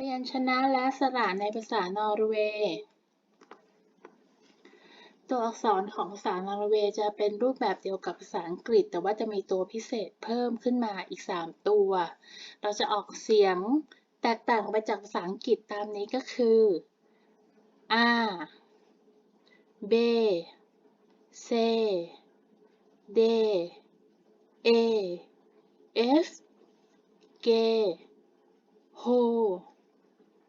พยัญชนะและสระในภาษานอร์เวย์ตัวอักษรของภาษานอร์เวย์จะเป็นรูปแบบเดียวกับภาษาอังกฤษ แต่ว่าจะมีตัวพิเศษเพิ่มขึ้นมาอีก 3 ตัว เราจะออกเสียงแตกต่างไปจากภาษาอังกฤษตามนี้ก็คือ r b c d a f g h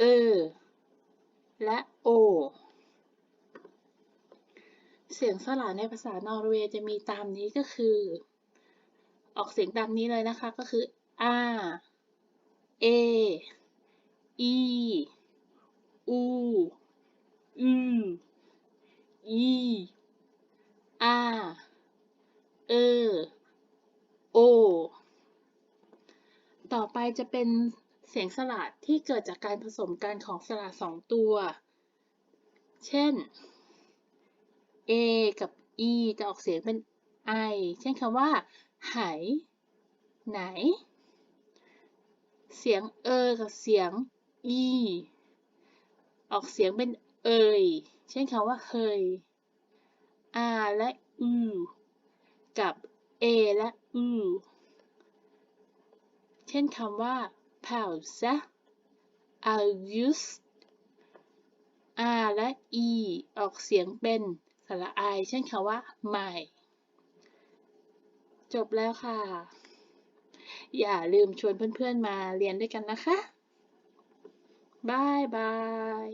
เอ และโอ เสียงสระในภาษานอร์เวย์จะมีตามนี้ก็คือ ออกเสียงตามนี้เลยนะคะก็คือ r a e u u e r เออ โอ ต่อไปจะเป็น เสียงสระที่เกิดจากการผสมกันของสระสองตัว เช่น a กับ e จะออกเสียงเป็น i เช่นคำว่า ไหไหน เสียงเออกับเสียง e ออกเสียงเป็นเอยเช่นคำว่าเฮย r และ u กับ a และ u เช่นคำว่า pausa august r และ e ออกเสียงเป็นสระอายเช่นคำว่า ใหม่ จบแล้วค่ะ อย่าลืมชวนเพื่อนๆมาเรียนด้วยกันนะคะบายบาย